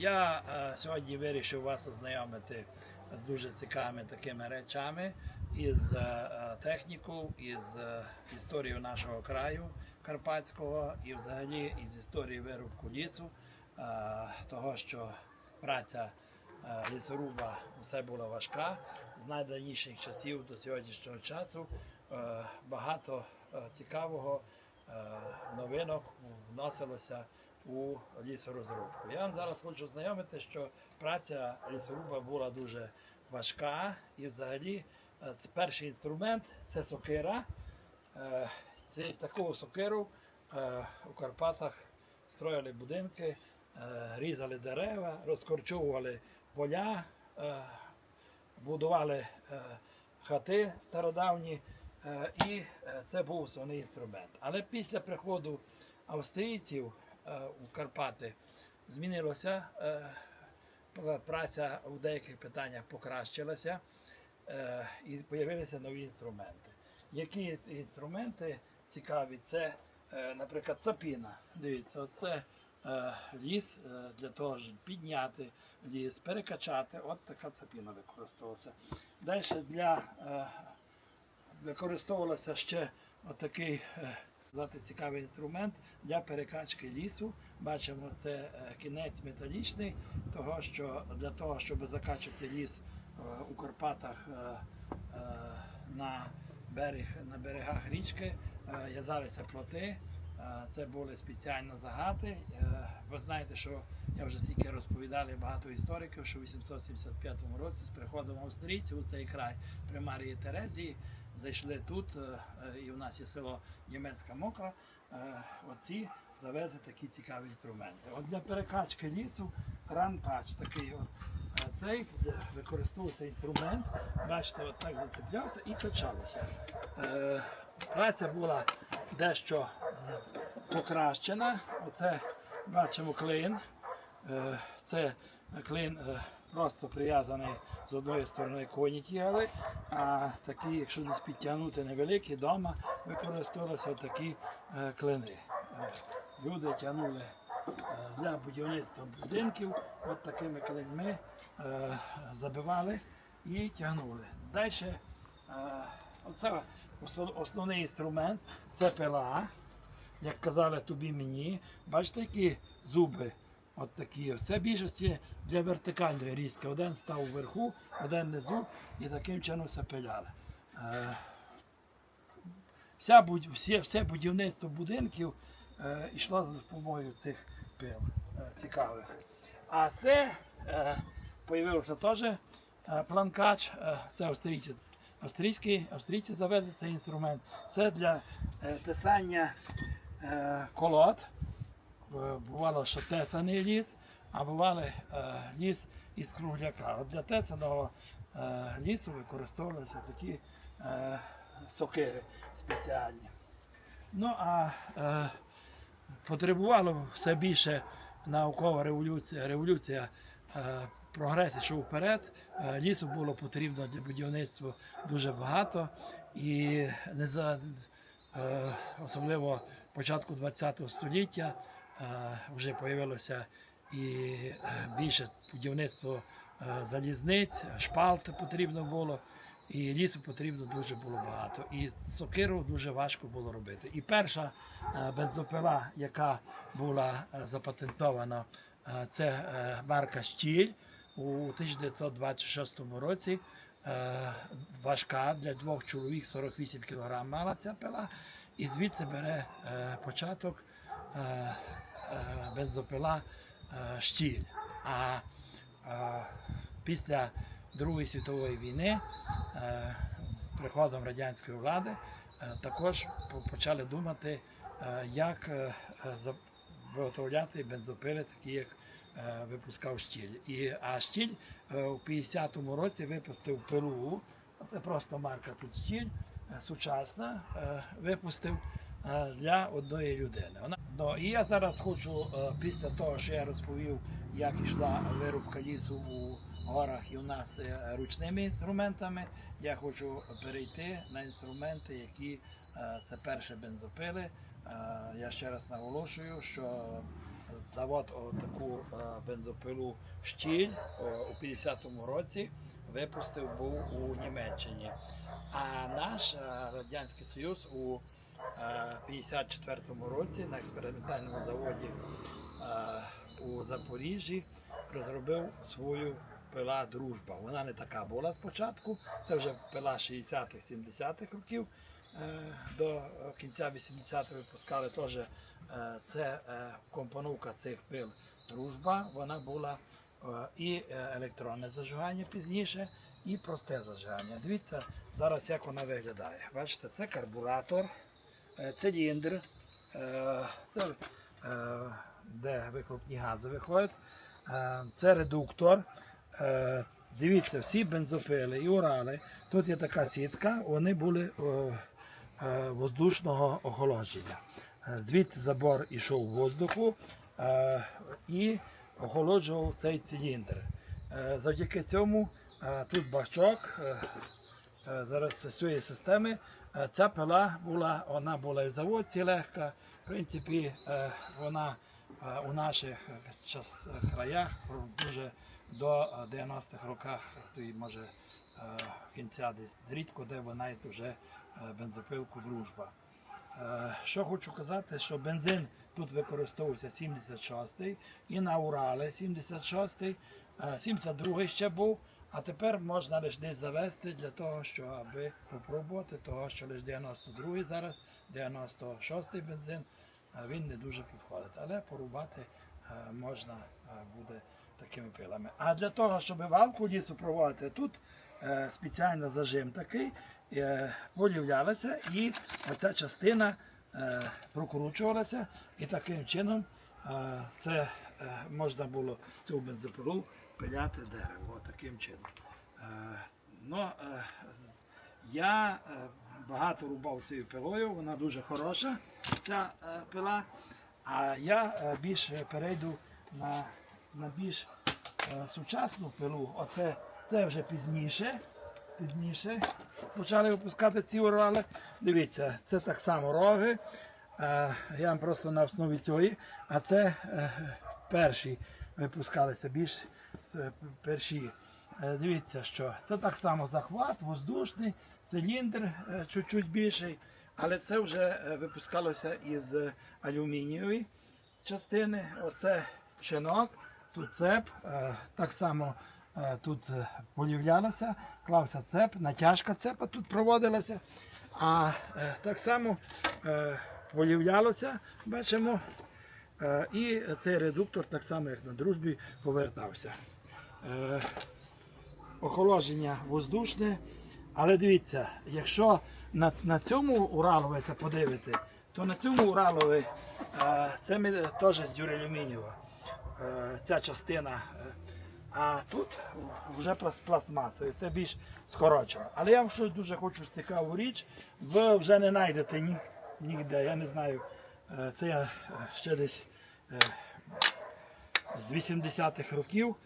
Я е, сьогодні вирішив вас ознайомити з дуже цікавими такими речами із е, е, технікою, із е, історією нашого краю карпатського і взагалі із історією вирубку лісу, е, того, що праця е, лісоруба усе була важка з найдавніших часів до сьогоднішнього часу. е, Багато е, цікавого е, новинок вносилося у лісорозробку. Я вам зараз хочу знайомити, що праця лісоруба була дуже важка, і взагалі е, перший інструмент це сокира. Е, Це таку сокиру е, у Карпатах строїли будинки, різали дерева, розкорчовували поля, будували хати стародавні, і це був основний інструмент. Але після приходу австрійців у Карпати змінилося. е, Праця у деяких питаннях покращилася е, і з'явилися нові інструменти. Які інструменти цікаві? Це, е, наприклад, сапіна. Дивіться, оце е, ліс е, для того, щоб підняти ліс, перекачати. От така цапіна використовується. Далі для е, використовувався ще отакий е, сказати, цікавий інструмент для перекачки лісу. Бачимо, це е, кінець металічний, того, що для того, щоб закачувати ліс е, у Карпатах е, на, берег, на берегах річки, в'язалися плоти. Це були спеціально загати. Ви знаєте, що я вже стільки розповідали багато істориків, що в 875 році з приходом австрійців у цей край при Марії Терезії зайшли тут, е, е, і у нас є село Німецька Мокра. е, Оці завезли такі цікаві інструменти. От для перекачки лісу кран-пач такий от цей використовувався інструмент. Бачите, от так зацеплявся і качалося. Праця була дещо покращена. Оце бачимо клин. Це клин просто прив'язаний з одної сторони коні тягали, а такі, якщо десь підтягнути невеликі вдома, використовувалися такі е, клини. Е, Люди тягнули е, для будівництва будинків, от такими клиньми забивали і тягнули. Далі оце основний інструмент це пила як казали тобі мені, бачите, які зуби от такі. Все більшості для вертикальної різки. Один став вверху, один внизу і таким чином все пиляли. Е, Вся, всі, все будівництво будинків е, йшло за допомогою цих пил е, цікавих. А це е, появився теж е, планкач, е, це австрійці. Австрійський, австрійці завезли цей інструмент. Це для е, тесання е, колод. Е, Бувало, що тесаний ліс, а бували е, ліс із кругляка. От для тесаного е, лісу використовувалися такі сокири спеціальні. Ну а потребувало все більше наукова революція, революція прогрес йшов вперед. Лісу було потрібно для будівництва дуже багато. І не за, особливо початку ХХ століття вже з'явилося і е, більше будівництво е, залізниць, шпалт потрібно було. І лісу потрібно дуже було багато. І сокиру дуже важко було робити. І перша е, бензопила, яка була запатентована, це марка Щіль у 1926 році. Важка для двох чоловік 48 кг мала ця пила. І звідси бере початок бензопила е, Щіль. А е, після Другої світової війни е, з приходом радянської влади е, також почали думати, е, як е, е, виготовляти бензопили, такі як е, випускав Штіль. І, а Штіль е, у 50-му році випустив пилу, це просто марка тут Штіль, е, сучасна, е, випустив е, для одної людини. Ну, і я зараз хочу, е, після того, що я розповів, як йшла вирубка лісу у горах і у нас е, ручними інструментами, я хочу перейти на інструменти, які е, це перше бензопили. Я ще раз наголошую, що завод таку бензопилу Штіль о, у 50-му році випустив був у Німеччині. А наш Радянський Союз у е, 54-му році на експериментальному заводі е, у Запоріжжі розробив свою пила Дружба. Вона не така була спочатку. Це вже пила 60-х, 70-х років. Е, До кінця 80-х випускали теж е, це е, компоновка цих пил Дружба. Вона була е, і е, електронне зажигання пізніше, і просте зажигання. Дивіться зараз, як вона виглядає. Бачите, це карбуратор, е, циліндр, е, це е, де вихлопні гази виходять. Е, Це редуктор. Е, Дивіться, всі бензопили і урали. Тут є така сітка, вони були е, воздушного охолодження. Е, Звідси забор ішов воздуху е, і охолоджував цей циліндр. Е, Завдяки цьому е, тут бачок. Е, зараз з цієї системи. Е, Ця пила була, вона була і в заводці легка. В принципі, е, вона у наших час, краях дуже до е, 90-х роках, то й може кінця десь рідко, де вона є вже бензопилку дружба. Що хочу казати, що бензин тут використовувався 76-й і на Урали 76-й, е, 72-й ще був, а тепер можна лише десь завести для того, що аби попробувати, того, що лише 92-й зараз, 96-й бензин, він не дуже підходить. Але порубати е, можна е, буде такими пилами. А для того, щоб валку лісу проводити, тут е, спеціально зажим такий, полівлялася і оця частина прокручувалася, і таким чином це можна було цю бензопилу пиляти дерево. Таким чином. Е, ну, е, я е, багато рубав цією пилою, вона дуже хороша, ця пила. А я е, більш перейду на, на більш сучасну пилу. Оце це вже пізніше. Пізніше почали випускати ці урали. Дивіться, це так само роги. Я просто на основі цього. А це перші випускалися більш перші. Е, Дивіться, що це так само захват, воздушний, циліндр е, чуть-чуть більший, але це вже е, випускалося із е, алюмінієвої частини. Оце щенок, тут цеп, е, так само е, тут е, полівлялося, клався цеп, натяжка цепа тут проводилася. А е, так само е, полівлялося, бачимо. Е, І цей редуктор, так само як на дружбі, повертався. Е, Охолодження воздушне. Але дивіться, якщо на, на цьому Ураловися подивити, то на цьому Уралові е, це ми теж з дюралюмінієва, е, ця частина. А тут вже плас- пластмасовий, це більш скорочено. Але я вам щось дуже хочу цікаву річ. Ви вже не знайдете ні, ніде, я не знаю. Е, Це я ще десь з 80-х років.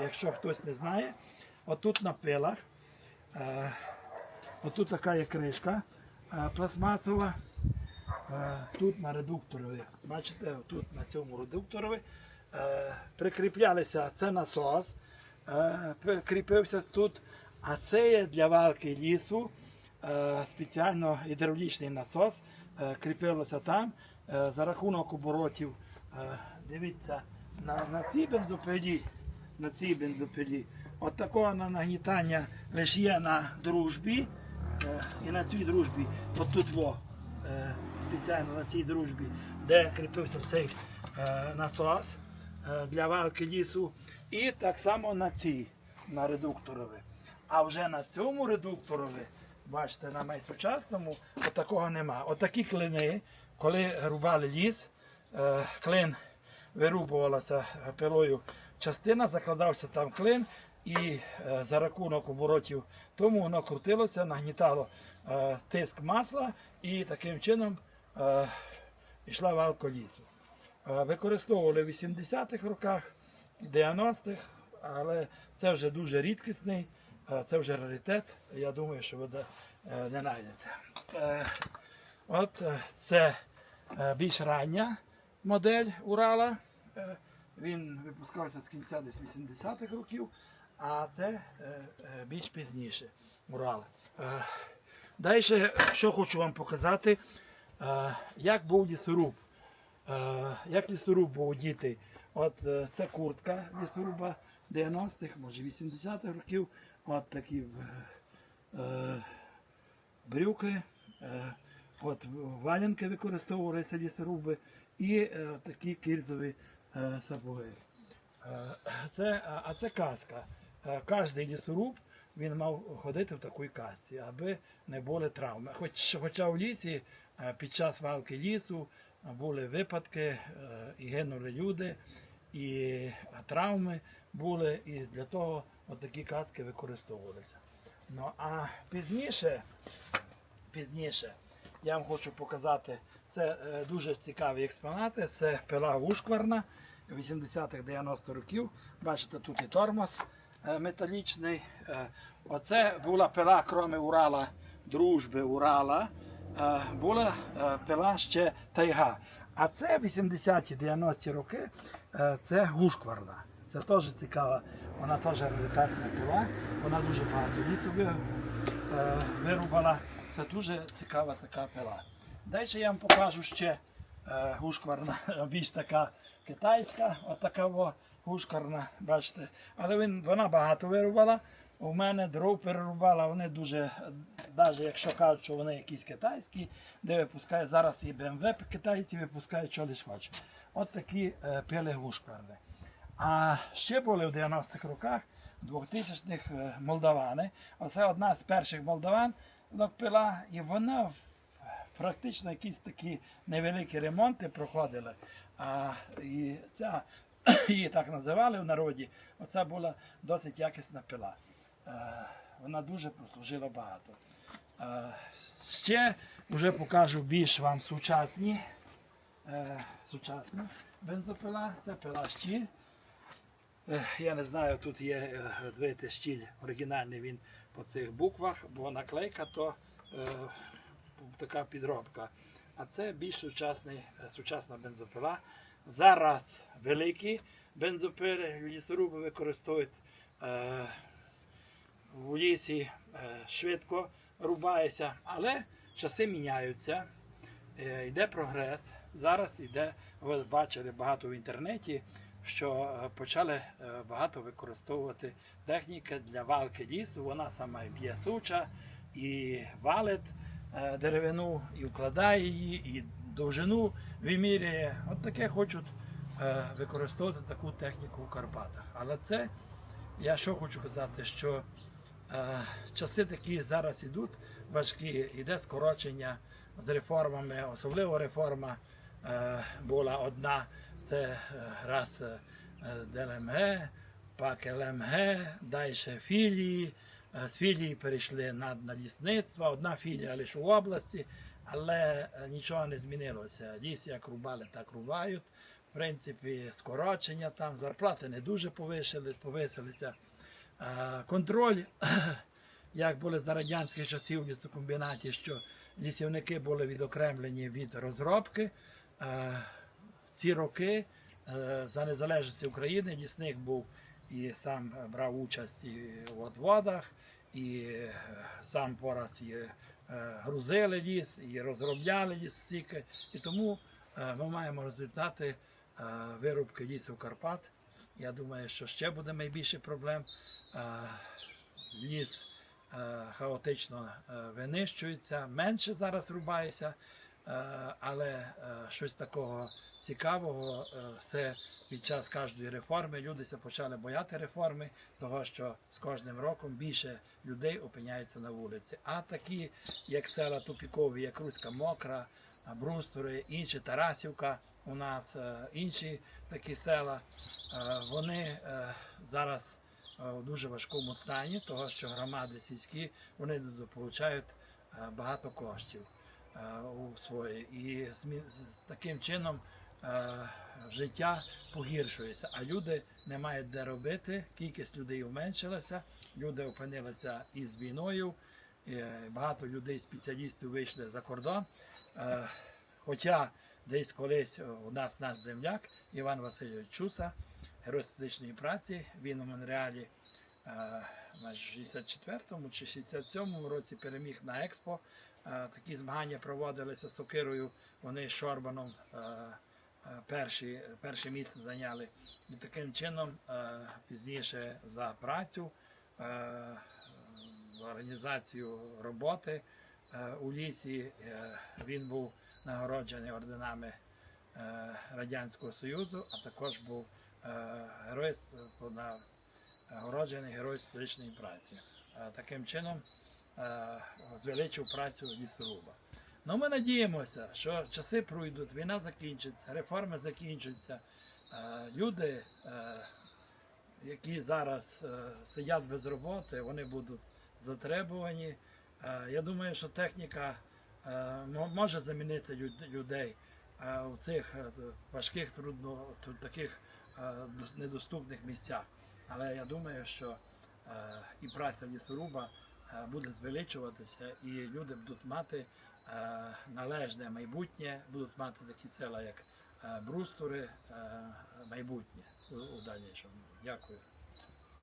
Якщо хтось не знає, отут на пилах, е, отут така є кришка е, пластмасова. Е, Тут на редукторові, бачите, тут на цьому редукторові прикріплялися це насос, прикріпився тут, а це є для валки лісу спеціально гідравлічний насос, кріпилося там за рахунок оборотів. Дивіться, на, на цій бензопилі, на цій бензопилі, от такого на нагнітання лише є на дружбі. Е, і на цій дружбі, от тут во, е, спеціально на цій дружбі, де кріпився цей е, насос е, для валки лісу, і так само на цій, на редукторові. А вже на цьому редукторові, бачите, на найсучасному, от такого нема. Отакі клини, коли рубали ліс, е, клин вирубувалася пилою частина, закладався там клин, і е, за рахунок оборотів тому воно крутилося, нагнітало е, тиск масла і таким чином е, йшла валка лісу. Використовували в 80-х роках, 90-х, але це вже дуже рідкісний, це вже раритет. Я думаю, що ви не знайдете. От це більш рання модель Урала. Е, Він випускався з кінця десь 80-х років, а це е, е, більш пізніше Урал. Е, Далі, що хочу вам показати, як був лісоруб. Як лісоруб був діти. От це куртка лісоруба 90-х, може 80-х років. От такі брюки, от валянки використовувалися лісоруби і е, такі кільзові е, сапоги. Е, Це, а- це каска. Кожний лісоруб він мав ходити в такій касці, аби не були травми. Хоч, хоча в лісі під час валки лісу були випадки, і гинули люди, і травми були, і для того такі каски використовувалися. Ну а пізніше, пізніше я вам хочу показати, це е, дуже цікаві експонати. Це пила Ушкварна 80-х 90 років. Бачите, тут і тормоз е, металічний. Е, Оце була пила, крім Урала, дружби Урала, була пила ще тайга. А це 80-ті 90-ті роки, це Гушкварна. Це теж цікава, вона теж раритетна пила, вона дуже багато лісу вирубала. Це дуже цікава така пила. Далі я вам покажу ще е, гушкварна, більш така китайська, отака во гушкварна, бачите. Але він, вона багато вирубала. У мене дров перерубала, вони дуже, навіть якщо кажуть, що вони якісь китайські, де випускають зараз і BMW китайці випускають, що лиш хочуть. От такі е, пили гушкварни. А ще були в 90-х роках, 2000-х е, молдавани. Оце одна з перших молдаван пила, і вона практично якісь такі невеликі ремонти проходили. А і ця її так називали в народі. Оце була досить якісна пила. Е, Вона дуже прослужила багато. Е, Ще вже покажу більш вам сучасні. е, Сучасна бензопила, це пила щіль. Я не знаю, тут є видите, щіль оригінальний він по цих буквах, бо наклейка то така підробка. А це більш сучасний, е, сучасна бензопила. Зараз великі бензопили лісоруби використовують е, в лісі е, швидко рубається, але часи міняються, е, йде прогрес. Зараз йде, ви бачили багато в інтернеті, що е, почали е, багато використовувати техніки для валки лісу. Вона сама б'є суча, і валить деревину, і вкладає її, і довжину вимірює. От таке хочуть е, використовувати таку техніку в Карпатах. Але це я що хочу казати, що е, часи такі зараз ідуть важкі, іде скорочення з реформами, особливо реформа е, була одна, це е, раз е, ДЛМГ, пак ЛМГ, далі філії. Е, З філії перейшли на, на лісництво, одна філія лише в області, але е, нічого не змінилося. Ліс як рубали, так рубають. В принципі, скорочення там, зарплати не дуже повисили, повисилися. Е, Контроль, як були за радянських часів в лісокомбінаті, що лісівники були відокремлені від розробки. Ці роки за незалежності України лісник був і сам брав участь в відводах, і е, сам пораз і е, грузили ліс, і розробляли лісосіки. І тому е, ми маємо результати вирубки лісу Карпат. Я думаю, що ще буде найбільше проблем. Ліс хаотично винищується, менше зараз рубається, але е, щось такого цікавого. е, Все під час кожної реформи люди почали бояти реформи, того що з кожним роком більше людей опиняється на вулиці. А такі, як села Тупікові, як Руська Мокра, а, Брустори, інші Тарасівка, у нас е, інші такі села, е, вони е, зараз е, в дуже важкому стані, того що громади сільські вони недополучають е, багато коштів е, у свої. І таким чином е, життя погіршується, а люди не мають де робити, кількість людей уменшилася, люди опинилися із війною, е, багато людей, спеціалістів вийшли за кордон. Е, Хоча десь колись у нас наш земляк Іван Васильович Чуса, герой статичної праці. Він у Монреалі е, в 64-му чи 67-му році переміг на експо. Е, Такі змагання проводилися сокирою. Вони з Шорбаном е, е, перші, перше місце зайняли. І таким чином пізніше за працю, організацію роботи у лісі він був нагороджений орденами Радянського Союзу, а також був герой нагороджений герой історичної праці. Таким чином звеличив працю лісоруба. Ну, ми надіємося, що часи пройдуть, війна закінчиться, реформи закінчаться. Е, Люди, е, які зараз е, сидять без роботи, вони будуть затребувані. Е, Я думаю, що техніка е, може замінити людей е, у цих е, важких, трудно, таких е, недоступних місцях. Але я думаю, що е, і праця лісоруба е, буде звеличуватися, і люди будуть мати е, належне майбутнє, будуть мати такі села, як е, брустури, е, майбутнє у дальнішому. Дякую.